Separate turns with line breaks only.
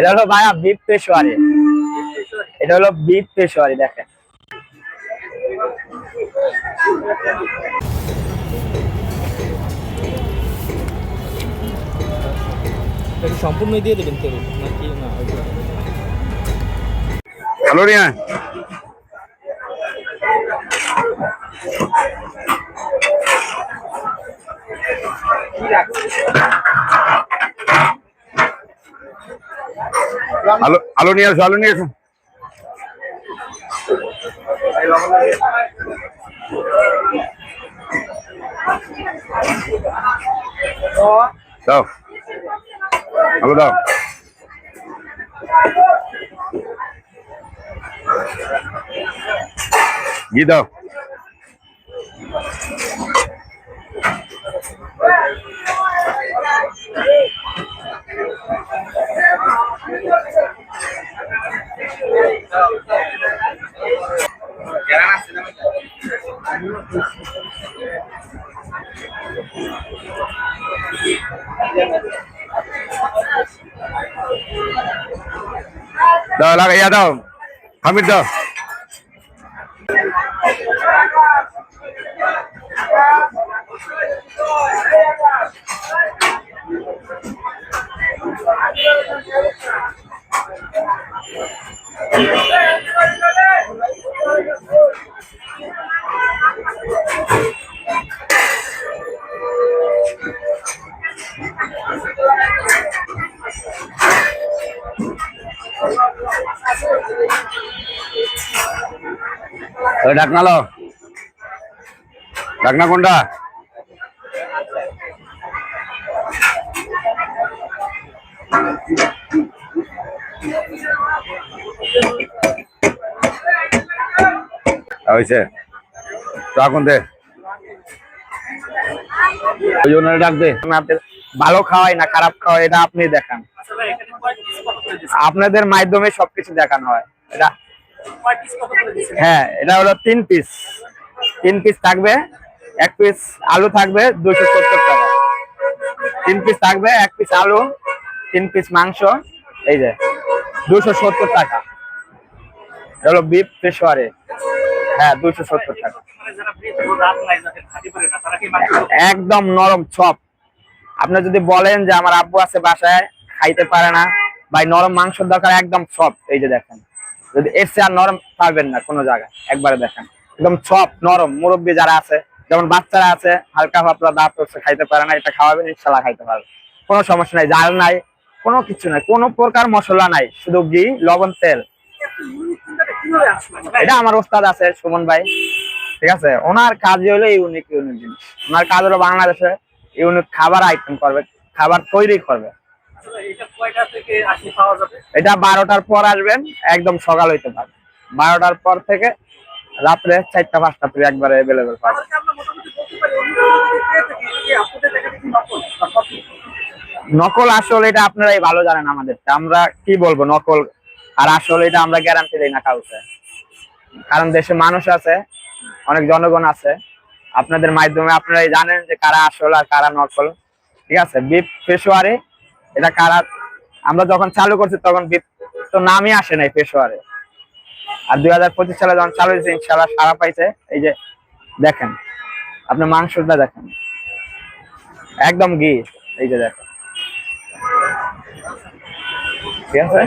এটা হলো ভাইয়া বিপ পেশোয়ারি। এটা হলো বিপ পেশোয়ারি দেখেন।
সম্পূর্ণ দিয়ে দেবেন তেল নাকি না
হ্যালো রিয়া। আলো আলো নিয়ে আসো আলো নিয়ে আসো। দাও আলো দাও। ঘি দাও। দাও লাগাইয়া দাও হামিদ দাও ওই ঢাকনা লো ঢাকনা কোনটা হয়েছে রাখুন দে।
ভালো খাওয়াই না খারাপ খাওয়াই, এটা আপনি দেখান। আপনাদের মাধ্যমে সবকিছু দেখানো হয়। এটা হ্যাঁ এটা হলো তিন পিস তিন পিস থাকবে, এক পিস আলু থাকবে দুশো সত্তর টাকা। তিন পিস থাকবে, এক পিস আলু, তিন পিস মাংস, এই যে দুশো সত্তর টাকা। এটা হলো বিফ পেশোয়ারে হ্যাঁ দুশো সত্তর টাকা। একদম নরম চপ। আপনি যদি বলেন যে আমার আব্বু আছে বাসায় খাইতে পারে না ভাই নরম মাংসের দরকার একদম চপ। এই যে দেখেন যদি এর আর নরম পাবেন না কোনো জায়গায় একবারে দেখেন। একদম চপ নরম। মুরব্বী যারা আছে যেমন বাচ্চারা আছে হালকা পাতলা দাঁত করছে খাইতে পারে না এটা খাওয়াবেন ইনশাল্লাহ খাইতে পারবে কোনো সমস্যা নাই জাল নাই কোনো কিছু নাই কোনো প্রকার মশলা নাই শুধু ঘি লবণ তেল। এটা আমার ওস্তাদ আছে সুমন ভাই। ঠিক আছে? ওনার কাজ হলো ইউনিক ইউনিক জিনিস। ওনার কাজ হলো বাংলাদেশে ইউনিক খাবার আইটেম করবে খাবার তৈরি করবে। এটা বারোটার পর আসবেন একদম সকাল হইতে পারবে বারোটার পর থেকে রাত্রে চারটা পাঁচটা থেকে একবারে অ্যাভেলেবেল পাবে নকল আসল এটা আপনারাই ভালো জানেন আমাদের। আমরা কি বলব নকল আর আসল এটা আমরা গ্যারান্টি দিই না কাউকে। কারণ দেশে মানুষ আছে, অনেক জনগণ আছে। আপনাদের মাধ্যমে আপনারাই জানেন যে কারা আসল আর কারা নকল। ঠিক আছে? বিপ পেশোয়ারে, এটা কারা, আমরা যখন চালু করছি তখন বিপ তো নামই আসে নাই পেশোয়ারে। আর দুই হাজার পঁচিশ সালে যখন চালু হয়েছে ইনশাল্লাহ সারা পাইছে। এই যে দেখেন, আপনি মাংসটা দেখেন। একদম ঘি এই যে দেখেন। ঠিক আছে?